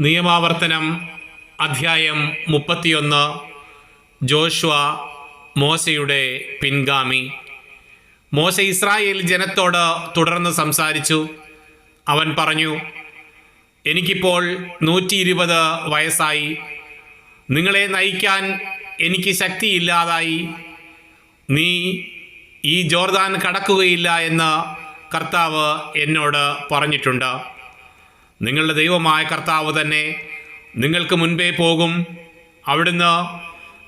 നിയമാവർത്തനം അധ്യായം മുപ്പത്തിയൊന്ന്. ജോഷ്വ മോശയുടെ പിൻഗാമി. മോശ ഇസ്രായേൽ ജനത്തോട് തുടർന്ന് സംസാരിച്ചു. അവൻ പറഞ്ഞു എനിക്കിപ്പോൾ നൂറ്റി ഇരുപത് വയസ്സായി. നിങ്ങളെ നയിക്കാൻ എനിക്ക് ശക്തിയില്ലാതായി. നീ ഈ ജോർദാൻ കടക്കുകയില്ല എന്ന് കർത്താവ് എന്നോട് പറഞ്ഞിട്ടുണ്ട്. നിങ്ങളുടെ ദൈവമായ കർത്താവ് തന്നെ നിങ്ങൾക്ക് മുൻപേ പോകും. അവിടുന്ന്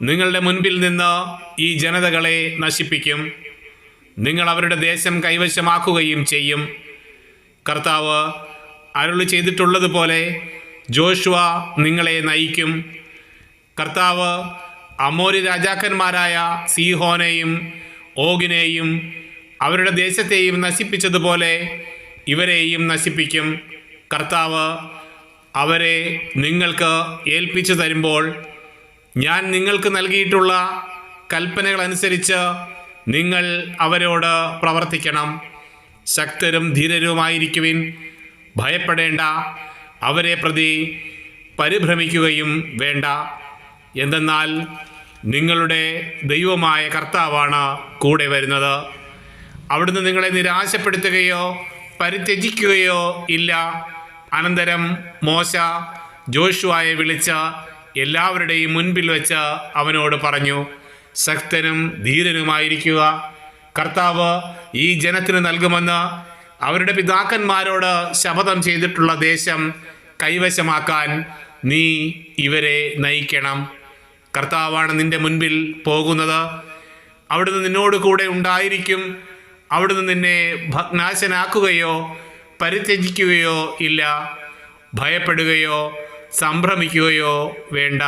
നിങ്ങളുടെ മുൻപിൽ നിന്ന് ഈ ജനതകളെ നശിപ്പിക്കും. നിങ്ങൾ അവരുടെ ദേശം കൈവശമാക്കുകയും ചെയ്യും. കർത്താവ് അരുളി ചെയ്തിട്ടുള്ളതുപോലെ ജോഷുവ നിങ്ങളെ നയിക്കും. കർത്താവ് അമോരി രാജാക്കന്മാരായ സീഹോനെയും ഓഗിനെയും അവരുടെ ദേശത്തെയും നശിപ്പിച്ചതുപോലെ ഇവരെയും നശിപ്പിക്കും. കർത്താവ് അവരെ നിങ്ങൾക്ക് ഏൽപ്പിച്ചു തരുമ്പോൾ ഞാൻ നിങ്ങൾക്ക് നൽകിയിട്ടുള്ള കൽപ്പനകൾ അനുസരിച്ച് നിങ്ങൾ അവരോട് പ്രവർത്തിക്കണം. ശക്തരും ധീരരുമായിരിക്കുവിൻ. ഭയപ്പെടേണ്ട. അവരെ പ്രതി പരിഭ്രമിക്കുകയും വേണ്ട. എന്തെന്നാൽ നിങ്ങളുടെ ദൈവമായ കർത്താവാണ് കൂടെ വരുന്നത്. അവിടുന്ന് നിങ്ങളെ നിരാശപ്പെടുത്തുകയോ പരിത്യജിക്കുകയോ ഇല്ല. അനന്തരം മോശ ജോഷുവായെ വിളിച്ച എല്ലാവരുടെയും മുൻപിൽ വെച്ച് അവനോട് പറഞ്ഞു ശക്തനും ധീരനുമായിരിക്കുക. കർത്താവ് ഈ ജനത്തിന് നൽകുമെന്ന് അവരുടെ പിതാക്കന്മാരോട് ശപഥം ചെയ്തിട്ടുള്ള ദേശം കൈവശമാക്കാൻ നീ ഇവരെ നയിക്കണം. കർത്താവാണ് നിന്റെ മുൻപിൽ പോകുന്നത്. അവിടുന്ന് നിന്നോട് കൂടെ ഉണ്ടായിരിക്കും. അവിടുന്ന് നിന്നെ ഭഗ്നാശനാക്കുകയോ പരിത്യജിക്കുകയോ ഇല്ല ഭയപ്പെടുകയോ സംഭ്രമിക്കുകയോ വേണ്ട.